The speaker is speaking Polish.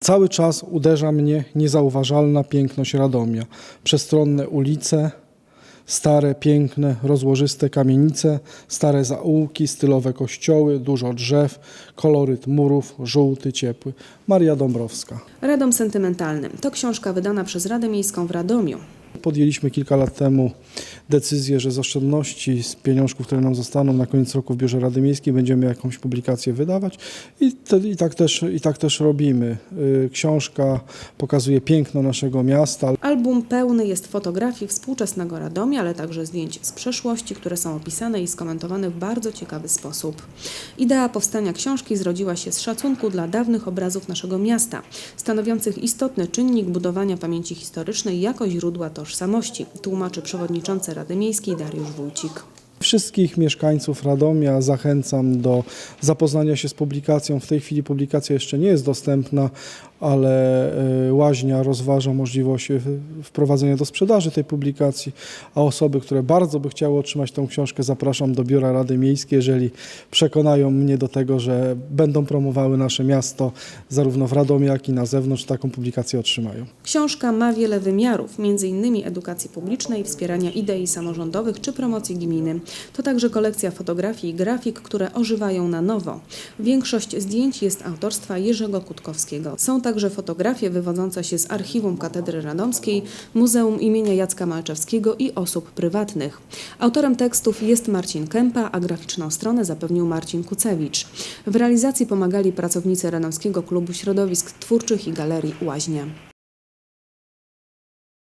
Cały czas uderza mnie niezauważalna piękność Radomia. Przestronne ulice, stare, piękne, rozłożyste kamienice, stare zaułki, stylowe kościoły, dużo drzew, koloryt murów, żółty, ciepły. Maria Dąbrowska. Radom sentymentalny to książka wydana przez Radę Miejską w Radomiu. Podjęliśmy kilka lat temu decyzję, że z oszczędności, z pieniążków, które nam zostaną na koniec roku w Biurze Rady Miejskiej będziemy jakąś publikację wydawać i, te, i, tak, też, i tak też robimy. Y, Książka pokazuje piękno naszego miasta, Album pełny jest fotografii współczesnego Radomia, ale także zdjęć z przeszłości, które są opisane i skomentowane w bardzo ciekawy sposób. Idea powstania książki zrodziła się z szacunku dla dawnych obrazów naszego miasta, stanowiących istotny czynnik budowania pamięci historycznej jako źródła tożsamości, tłumaczy przewodniczący Rady Miejskiej Dariusz Wójcik. Wszystkich mieszkańców Radomia zachęcam do zapoznania się z publikacją. W tej chwili publikacja jeszcze nie jest dostępna, ale y, Łaźnia rozważa możliwość y, wprowadzenia do sprzedaży tej publikacji, a osoby, które bardzo by chciały otrzymać tą książkę, zapraszam do Biura Rady Miejskiej, jeżeli przekonają mnie do tego, że będą promowały nasze miasto zarówno w Radomie, jak i na zewnątrz, taką publikację otrzymają. Książka ma wiele wymiarów, m.in. edukacji publicznej, wspierania idei samorządowych czy promocji gminy. To także kolekcja fotografii i grafik, które ożywają na nowo. Większość zdjęć jest autorstwa Jerzego Kutkowskiego. Są także fotografie wywodzące się z archiwum Katedry Radomskiej, Muzeum imienia Jacka Malczewskiego i osób prywatnych. Autorem tekstów jest Marcin Kępa, a graficzną stronę zapewnił Marcin Kucewicz. W realizacji pomagali pracownicy Radomskiego Klubu Środowisk Twórczych i Galerii Łaźnia.